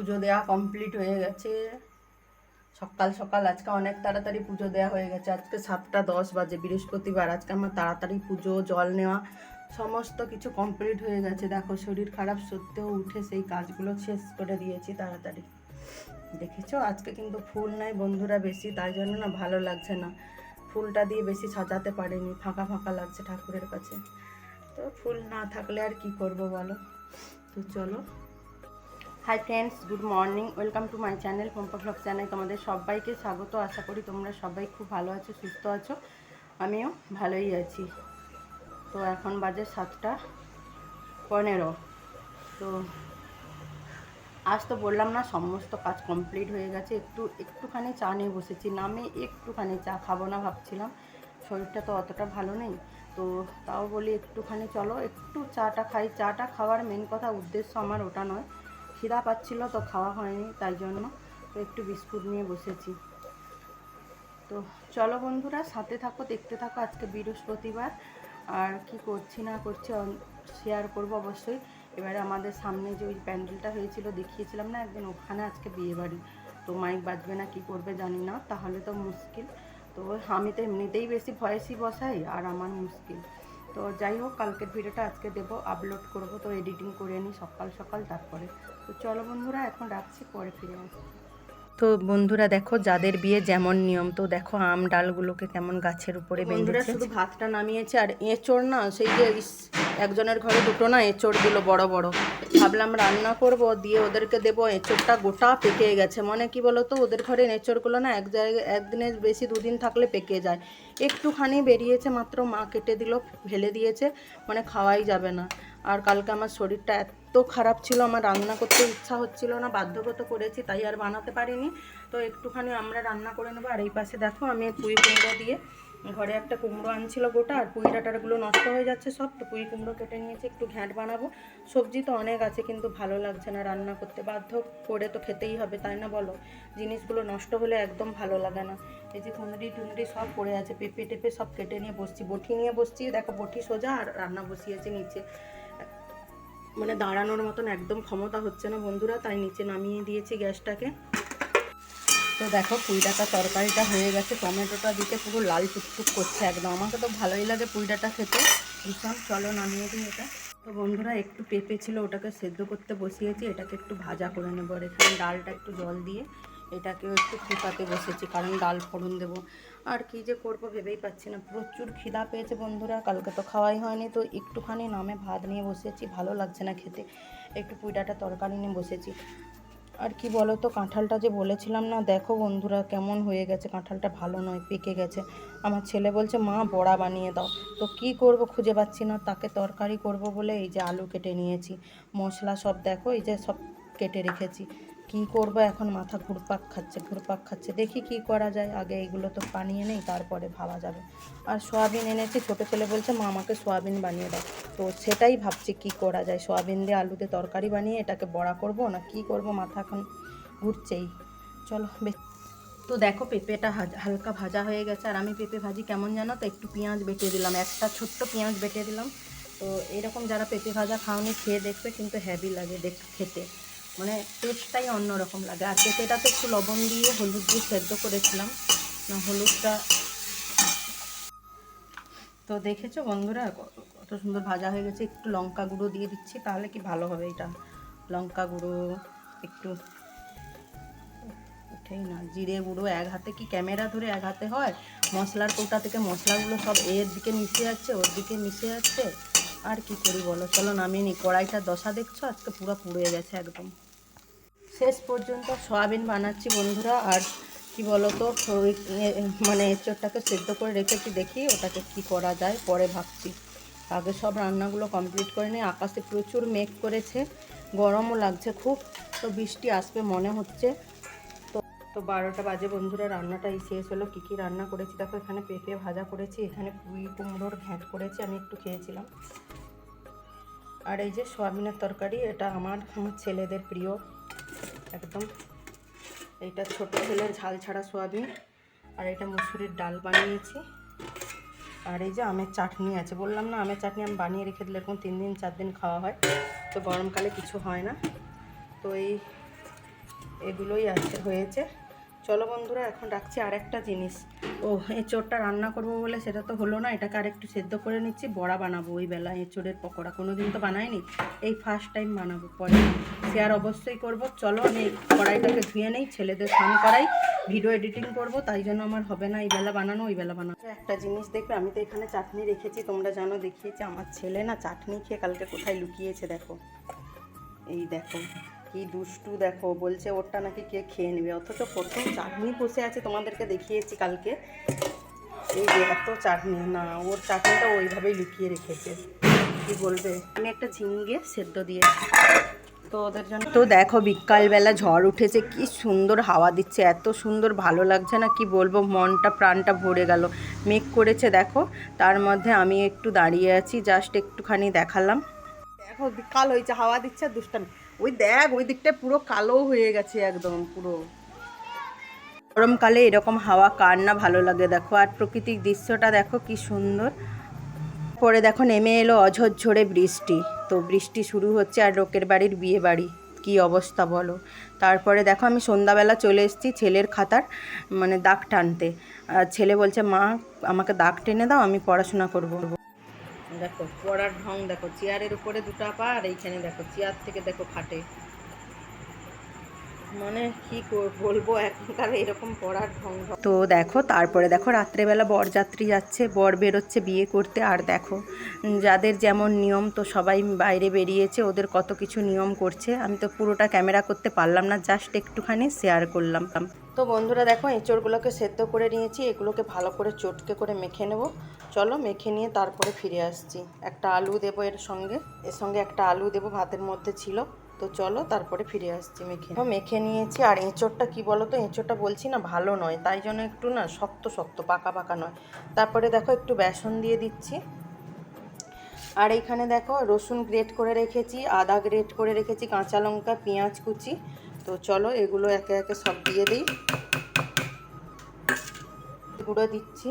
পুজো দেওয়া কমপ্লিট হয়ে গেছে। সকাল সকাল আজকে অনেক তাড়াতাড়ি পুজো দেওয়া হয়ে গেছে। আজকে সাতটা দশ বাজে, বৃহস্পতিবার। আজকে আমার তাড়াতাড়ি পুজো, জল নেওয়া, সমস্ত কিছু কমপ্লিট হয়ে গেছে। দেখো, শরীর খারাপ সত্ত্বেও উঠে সেই কাজগুলো শেষ করে দিয়েছি তাড়াতাড়ি। দেখেছ? আজকে কিন্তু ফুল নাই, বন্ধুরা বেশি, তাই জন্য না ভালো লাগছে না। ফুলটা দিয়ে বেশি সাজাতে পারিনি, ফাঁকা ফাঁকা লাগছে ঠাকুরের কাছে। তো ফুল না থাকলে আর কি করব বলো? তো চলো। Hi friends good morning welcome to my channel Pampa blog channel তোমাদের সবাইকে স্বাগত। আশা করি তোমরা সবাই খুব ভালো আছো, সুস্থ আছো। আমিও ভালোই আছি। তো এখন বাজে সাতটা পনেরো। তো আজ তো বললাম না, সমস্ত কাজ কমপ্লিট হয়ে গেছে। একটু, একটুখানি চা নিয়ে বসেছি। নামে একটুখানি চা খাব না ভাবছিলাম। শরীরটা তো অতটা ভালো নেই। তো তাও বলি একটুখানি চলো। একটু চাটা খাই। চাটা খাওয়ার মেন কথা, উদ্দেশ্য আমার ওটা নয়। খিদা পাচ্ছিল তো খাওয়া হয়নি, তাই জন্য তো একটু বিস্কুট নিয়ে বসেছি। তো চলো বন্ধুরা, সাথে থাকো, দেখতে থাকো আজকে বৃহস্পতিবার। আর কি করছি না করছি শেয়ার করব অবশ্যই। এবারে আমাদের সামনে যে ওই প্যান্ডেলটা হয়েছিল, দেখিয়েছিলাম না একদিন, ওখানে আজকে বিয়ে বাড়ি তো মাইক বাজবে না, কি করবে জানি না, তাহলে তো মুশকিল। তো আমি তো এমনিতেই বেশি ভয়েসই বসাই, আর আমার মুশকিল। তো যাই হোক কালকের ভিডিওটা আজকে দেবো আপলোড করব তো এডিটিং করে নিই সকাল সকাল তারপরে। তো চলো বন্ধুরা এখন রাখছি পরে ফিরে আসি তো বন্ধুরা দেখো যাদের বিয়ে যেমন নিয়ম তো দেখো আম ডালগুলোকে কেমন গাছের উপরে বন্ধুরা শুধু ভাতটা নামিয়েছে আর এঁচড় না সেই যে একজনের ঘরে দুটো না এঁচড় দিল বড় বড়। ভাবলাম রান্না করব, দিয়ে ওদেরকে দেবো এঁচড়টা গোটা পেকে গেছে। মানে কি বলতো, ওদের ঘরে এঁচড়গুলো না এক জায়গায় একদিনের বেশি দুদিন থাকলে পেকে যায়। একটুখানি বেরিয়েছে মাত্র, মা কেটে দিল, ফেলে দিয়েছে মানে খাওয়াই যাবে না। আর কালকে আমার শরীরটা এত খারাপ ছিল, আমার রান্না করতে ইচ্ছা হচ্ছিল না, বাধ্যগত করেছি, তাই আর বানাতে পারিনি। তো একটুখানি আমরা রান্না করে নেব। আর এই পাশে দেখো আমি পুঁই কুমড়ো দিয়ে ঘরে একটা কুমড়ো আনছিল গোটা, আর পুঁই ডাটারগুলো নষ্ট হয়ে যাচ্ছে সব। তো পুঁই কুমড়ো কেটে নিয়েছি, একটু ঘ্যাঁট বানাবো। সবজি তো অনেক আছে, কিন্তু ভালো লাগছে না রান্না করতে। বাধ্য করে তো খেতেই হবে, তাই না বলো? জিনিসগুলো নষ্ট হলে একদম ভালো লাগে না। এই যে কুঁদরি টুনরি সব পড়ে আছে, পেঁপে টেপে সব কেটে নিয়ে বসছি। বটি নিয়ে বসছি, দেখো বটি সোজা আর রান্না বসিয়েছি নিচে। মানে দাঁড়ানোর মতন একদম ক্ষমতা হচ্ছে না বন্ধুরা, তাই নিচে নামিয়ে দিয়েছি গ্যাসটাকে। তো দেখো পুঁই তরকারিটা হয়ে গেছে, টমেটোটা দিতে পুরো লাল টুকটুক করছে একদম। আমাকে তো ভালোই লাগে পুঁই খেতে। ভীষণ, চলো নামিয়ে দিই এটা। তো বন্ধুরা, একটু পেঁপে ছিল, ওটাকে সেদ্ধ করতে বসিয়েছি, এটাকে একটু ভাজা করে নেব আর এখানে ডালটা একটু জল দিয়ে এটাকেও একটু ফুটাতে বসেছি, কারণ ডাল ফোড়ন দেবো। আর কি যে করব ভেবেই পাচ্ছি না, প্রচুর খিদা পেয়েছে বন্ধুরা, কালকে তো খাওয়াই হয়নি, তো একটুখানি নামে ভাত নিয়ে বসেছি, ভালো লাগছে না খেতে। একটু পুইডাটা তরকারি নিয়ে বসেছি। আর কি বলো তো কাঁঠালটা যে বলেছিলাম না, দেখো বন্ধুরা কেমন হয়ে গেছে, কাঁঠালটা ভালো নয়, পেকে গেছে। আমার ছেলে বলছে, মা, বড়া বানিয়ে দাও। তো কি করব খুঁজে পাচ্ছি না, তাকে তরকারি করব বলে এই যে আলু কেটে নিয়েছি। মশলা সব দেখো, এই যে সব কেটে রেখেছি। কি করব? এখন মাথা ঘুরপাক খাচ্ছে ঘুরপাক খাচ্ছে। দেখি কি করা যায়। আগে এইগুলো তো বানিয়ে নেই তারপরে ভাবা যাবে। আর সোয়াবিন এনেছি, ছোটো ছেলে বলছে, মা, আমাকে সোয়াবিন বানিয়ে দাও। তো সেটাই ভাবছি কি করা যায়। সোয়াবিন দিয়ে আলুতে তরকারি বানিয়ে এটাকে বড়া করব না কি করব? মাথা এখন ঘুরছেই। চলো তো দেখো, পেঁপেটা হালকা ভাজা হয়ে গেছে। আর আমি পেঁপে ভাজি কেমন জানো তো? একটু পেঁয়াজ বেটে দিলাম। একটা ছোট্ট পেঁয়াজ বেটে দিলাম। তো এরকম যারা পেঁপে ভাজা খাওনি, খেয়ে দেখবে, কিন্তু হ্যাভি লাগে দেখ খেতে। মানে টেস্টটাই অন্যরকম লাগে। আর পেঁপেটাতে একটু লবণ দিয়ে হলুদ দিয়ে সেদ্ধ করেছিলাম। না, হলুদটা তো দেখেছ বন্ধুরা কত সুন্দর ভাজা হয়ে গেছে। একটু লঙ্কা গুঁড়ো দিয়ে দিচ্ছি, তাহলে কি ভালো হবে এটা? লঙ্কা গুঁড়ো, একটু উঠেই না, জিরে গুঁড়ো এক হাতে। কি ক্যামেরা ধরে এক হাতে হয়? মশলার কৌটা থেকে মশলাগুলো সব এর দিকে মিশে যাচ্ছে, ওর দিকে মিশে যাচ্ছে। আর কি করি বলো? চলো নামিয়ে নিই। কড়াইটা দশা দেখছ? আজকে পুরো পুড়ে গেছে একদম। শেষ পর্যন্ত সয়াবিন বানাচ্ছি বন্ধুরা। আর কি বলতো ওই এ- মানে এঁচড়টাকে সেদ্ধ করে রেখেছি দেখি ওটাকে কি করা যায়। পরে ভাবছি। আগে সব রান্নাগুলো কমপ্লিট করে নিই। আকাশে প্রচুর মেঘ করেছে, গরমও লাগছে খুব। তো বৃষ্টি আসবে মনে হচ্ছে। তো বারোটা বাজে বন্ধুরা রান্নাটাই শেষ হলো। কী কী রান্না করেছি? দেখো, এখানে পেঁপে ভাজা করেছি, এখানে পুঁই কুমড়োর ঘ্যাঁট করেছি, আমি একটু খেয়েছিলাম। আর এই যে সোয়াবিনের তরকারি, এটা আমার আমার ছেলেদের প্রিয়। একদম। এইটা ছোট ছেলের ঝাল ছাড়া সোয়াবিন। আর এটা মুসুরির ডাল বানিয়েছি। আর এই যে আমের চাটনি আছে। বললাম না, আমের চাটনি আমি বানিয়ে রেখে দিলে এরকম তিন দিন, চার দিন খাওয়া হয়। তো গরমকালে কিছু হয় না। তো এই এগুলোই আছে হয়েছে। চলো বন্ধুরা, এখন রাখছি আর একটা জিনিস। ও, এঁচোড়টা রান্না করব বলে সেটা তো হলো না, এটাকে আরেকটু সেদ্ধ করে নিচ্ছি, বড়া বানাবো ওই বেলা, এঁচোড়ের পকোড়া। কোনো দিন তো বানায়নি এই ফার্স্ট টাইম বানাবো, পরে শেয়ার অবশ্যই করব। চলো আমি কড়াইটাকে ধুয়ে নেই, ছেলেদের স্নান করাই ভিডিও এডিটিং করব, তাই জন্য আমার হবে না, এই বেলা বানানো, ওই বেলা বানানো। একটা জিনিস দেখবে, আমি তো এখানে চাটনি রেখেছি, তোমরা জানো, দেখিয়েছি, আমার ছেলে না চাটনি খেয়ে কালকে কোথায় লুকিয়েছে, দেখো। এই দেখো। কি দুষ্টু দেখো, বলছে ওরটা নাকি কে খেয়ে নেবে? অথচ প্রথম চাটনি বসে আছে তোমাদেরকে দেখিয়েছি কালকে। এই যে এত চাটনি, না, ওর চাটনিটা ওইভাবেই লুকিয়ে রেখেছে। কি বলবে? আমি একটা ঝিঙ্গে সেদ্ধ দিয়েছি তো ওদের জন্য তো দেখো বিকালবেলা ঝড় উঠেছে, কি সুন্দর হাওয়া দিচ্ছে, এত সুন্দর ভালো লাগছে না, কি বলব, মনটা, প্রাণটা ভরে গেল। মেঘ করেছে, দেখো, তার মধ্যে আমি একটু দাঁড়িয়ে আছি জাস্ট একটুখানি দেখালাম। দেখো বিকাল হয়েছে, হাওয়া দিচ্ছে দুষ্টামি। ওই দেখ, ওই দিকটা পুরো কালো হয়ে গেছে একদম, পুরো। গরমকালে এরকম হাওয়া কার না ভালো লাগে, দেখো। আর প্রকৃতিক দৃশ্যটা দেখো কি সুন্দর। পরে দেখো নেমে এলো অঝরঝরে বৃষ্টি। তো বৃষ্টি শুরু হচ্ছে আর লোকের বাড়ির বিয়ে বাড়ি। কি অবস্থা বলো? তারপরে দেখো আমি সন্ধ্যাবেলা চলে এসেছি ছেলের খাতার মানে দাগ টানতে। আর ছেলে বলছে, মা, আমাকে দাগ টেনে দাও, আমি পড়াশোনা করব। দেখো, পড়ার ঢং দেখো, চেয়ারের উপরে দুটা পা আর এইখানে দেখো, চেয়ার থেকে দেখো খাটে। মানে কি বলব এখনকার এরকম পড়ার তো দেখো, তারপরে দেখো, রাত্রেবেলা বরযাত্রী যাচ্ছে, বর বেরোচ্ছে বিয়ে করতে, আর দেখো, যাদের যেমন নিয়ম, তো সবাই বাইরে বেরিয়েছে, ওদের কত কিছু নিয়ম করছে। আমি তো পুরোটা ক্যামেরা করতে পারলাম না, জাস্ট একটুখানি শেয়ার করলাম। তো বন্ধুরা দেখো, এঁচড়গুলোকে সেদ্ধ করে নিয়েছি, এগুলোকে ভালো করে চটকে করে মেখে নেব। চলো, মেখে নিয়ে তারপরে ফিরে আসছি। একটা আলু দেবো এর সঙ্গে এর সঙ্গে একটা আলু দেবো, ভাতের মধ্যে ছিল। তো চলো তারপরে ফিরে আসছি মেখে। মেখে নিয়েছি, আর এঁচড়টা কি বলো তো এঁচড়টা বলছি না, ভালো নয়। তাই জন্য একটু না শক্ত শক্ত, পাকা পাকা নয়। তারপরে দেখো একটু বেসন দিয়ে দিচ্ছি। আর এইখানে দেখো রসুন গ্রেট করে রেখেছি, আদা গ্রেট করে রেখেছি, কাঁচা লঙ্কা, পেঁয়াজ কুচি। তো চলো এগুলো একে একে সব দিয়ে দিই। গুঁড়ো দিচ্ছি।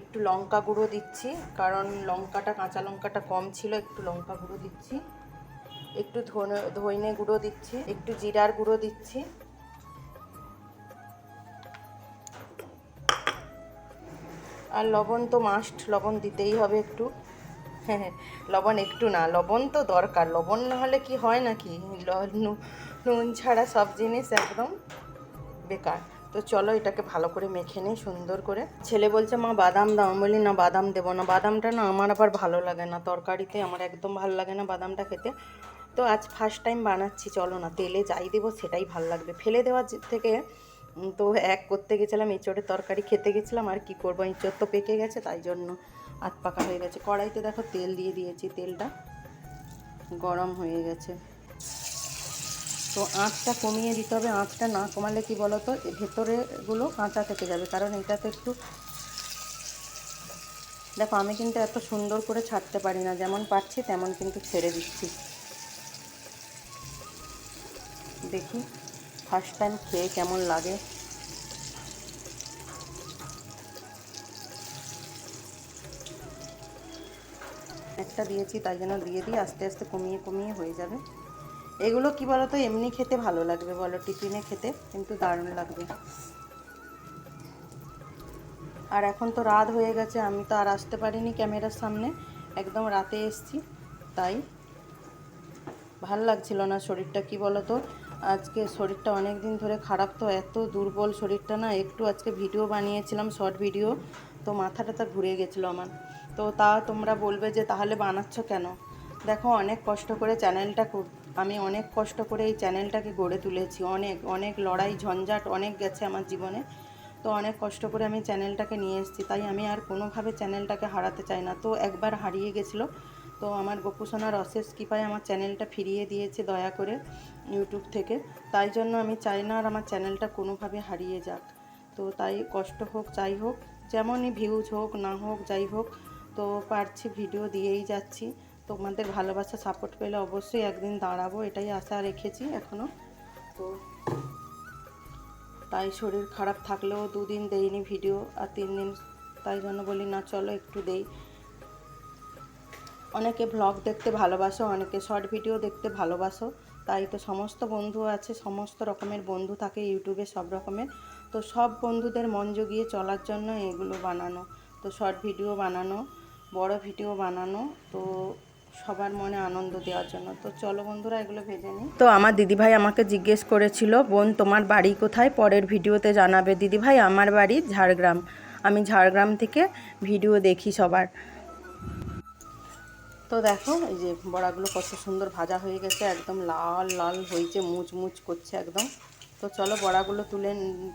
একটু লঙ্কা গুঁড়ো দিচ্ছি, কারণ লঙ্কাটা, কাঁচা লঙ্কাটা কম ছিল, একটু লঙ্কা গুঁড়ো দিচ্ছি। একটু ধনে গুঁড়ো দিচ্ছি, একটু জিরার গুঁড়ো দিচ্ছি। আর লবণ তো মাস্ট লবণ দিতেই হবে একটু। লবণ একটু না, লবণ তো দরকার। লবণ না হলে কি হয় নাকি? নুন ছাড়া সব জিনিস একদম বেকার। তো চলো এটাকে ভালো করে মেখে নিই, সুন্দর করে। ছেলে বলছে, মা, বাদাম দাও। আমি বলি, না, বাদাম দেবো না। বাদামটা না আমার আবার ভালো লাগে না। তরকারিতে আমার একদম ভালো লাগে না বাদামটা খেতে। তো আজ ফার্স্ট টাইম বানাচ্ছি, চলো না, তেলে যাই দেবো, সেটাই ভালো লাগবে। ফেলে দেওয়ার থেকে তো এক করতে গেছিলাম, এঁচড়ের তরকারি খেতে গেছিলাম, আর কি করব? এঁচড় তো পেকে গেছে, তাই জন্য আত পাকা হয়ে গেছে। কড়াইতে দেখো তেল দিয়ে দিয়েছি, তেলটা গরম হয়ে গেছে। তো আঁচটা কমিয়ে দিতে হবে। আঁচটা না কমালে কি বলো তো এ ভেতরেগুলো কাঁচা থেকে যাবে। কারণ এটা তো একটু দেখো, আমি কিন্তু এত সুন্দর করে ছাড়তে পারি না। যেমন পারছি, তেমন কিন্তু ছেড়ে দিচ্ছি। দেখি ফার্স্ট টাইম খেয়ে কেমন লাগে। একটা দিয়েছি, তাই জন্য দিয়ে দিই। আস্তে আস্তে কমিয়ে কমিয়ে হয়ে যাবে। এগুলো কি বলো তো এমনি খেতে ভালো লাগবে বলো, টিফিনে খেতে, কিন্তু দারুণ লাগবে। আর এখন তো রাত হয়ে গেছে, আমি তো আর আসতে পারিনি ক্যামেরার সামনে, একদম রাতে এসছি, তাই ভালো লাগছিল না শরীরটা, কি বলো তো আজকে শরীরটা অনেক দিন ধরে খারাপ, তো এত দুর্বল শরীরটা না, একটু আজকে ভিডিও বানিয়েছিলাম, শর্ট ভিডিও, তো মাথাটা টাথা ঘুরে গেছিল আমার। তো তা তোমরা বলবে যে, তাহলে বানাচ্ছ কেন? দেখো, অনেক কষ্ট করে চ্যানেলটা আমি অনেক কষ্ট করে এই চ্যানেলটাকে গড়ে তুলেছি। অনেক অনেক লড়াই, ঝঞ্ঝাট, অনেক গেছে আমার জীবনে। তো অনেক কষ্ট করে আমি চ্যানেলটাকে নিয়ে এসেছি। তাই আমি আর কোনোভাবে চ্যানেলটাকে হারাতে চাই না। তো একবার হারিয়ে গেছিল। তো আমার গোপুসোনার অশেষ কৃপায় আমার চ্যানেলটা ফিরিয়ে দিয়েছে দয়া করে ইউটিউব থেকে। তাই জন্য আমি চাই না আর আমার চ্যানেলটা কোনোভাবে হারিয়ে যাক। তো তাই কষ্ট হোক, যাই হোক, যেমনই ভিউজ হোক, না হোক, যাই হোক, তো পারছি ভিডিও দিয়েই যাচ্ছি। তোমাদের ভালোবাসা সাপোর্ট পেলে অবশ্যই একদিন দাঁড়াবো, এটাই আশা রেখেছি এখনও তো তাই শরীর খারাপ থাকলেও দুদিন দেইনি ভিডিও আর তিন দিন তাই জন্য বলি, না, চলো একটু দেই। অনেকে ভ্লগ দেখতে ভালোবাসো, অনেকে শর্ট ভিডিও দেখতে ভালোবাসো। তাই তো সমস্ত বন্ধু আছে, সমস্ত রকমের বন্ধু থাকে ইউটিউবে সব রকমের। তো সব বন্ধুদের মন জগিয়ে চলার জন্য এগুলো বানানো। তো শর্ট ভিডিও বানানো, বড় ভিডিও বানানো, তো সবার মনে আনন্দ দেওয়ার জন্য। তো চলো বন্ধুরা এগুলো ভেজে নিই। তো আমার দিদিভাই আমাকে জিজ্ঞেস করেছিল বোন তোমার বাড়ি কোথায়? পরের ভিডিওতে জানাবে। দিদিভাই আমার বাড়ি ঝাড়গ্রাম। আমি ঝাড়গ্রাম থেকে ভিডিও দেখি সবার। তো দেখো এই যে বড়াগুলো কত সুন্দর ভাজা হয়ে গেছে একদম লাল লাল হয়েছে মুচমুচ করছে একদম। তো চলো বড়াগুলো তুলে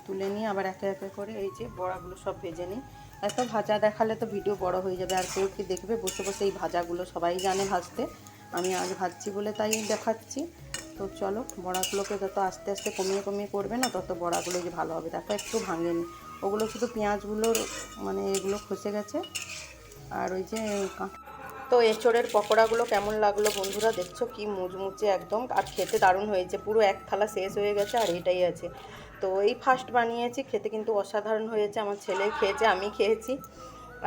তুলে নিয়ে আবার একে একে করে এই যে বড়াগুলো সব ভেজে নিই। এত ভাজা দেখালে তো ভিডিও বড় হয়ে যাবে, আর কেউ কি দেখবে? বসে বসে এই ভাজাগুলো সবাই জানে ভাজতে। আমি আজ ভাজছি বলে তাই দেখাচ্ছি। তো চলো, বড়াগুলোকে যত আস্তে আস্তে কমিয়ে কমিয়ে করবে না, তত বড়াগুলো যে ভালো হবে। দেখো, একটু ভাঙেনি। ওগুলো শুধু পেঁয়াজগুলোর মানে এগুলো খসে গেছে। আর ওই যে তো এঁচড়ের পকোড়াগুলো কেমন লাগল বন্ধুরা? দেখছ কি মুচমুচে একদম। আর খেতে দারুণ হয়েছে। পুরো এক থালা শেষ হয়ে গেছে, আর এটাই আছে। তো এই ফার্স্ট বানিয়েছি, খেতে কিন্তু অসাধারণ হয়েছে, আমার ছেলে খেয়েছে, আমি খেয়েছি,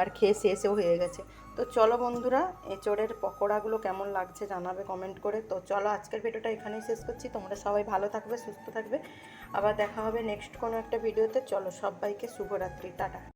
আর খেয়ে শেষেও হয়ে গেছে। তো চলো বন্ধুরা, এঁচড়ের পকোড়াগুলো কেমন লাগছে জানাবে কমেন্ট করে। তো চলো আজকের ভিডিওটা এখানেই শেষ করছি। তোমরা সবাই ভালো থাকবে, সুস্থ থাকবে। আবার দেখা হবে নেক্সট কোনো একটা ভিডিওতে চলো সবাইকে শুভরাত্রি, টাটা।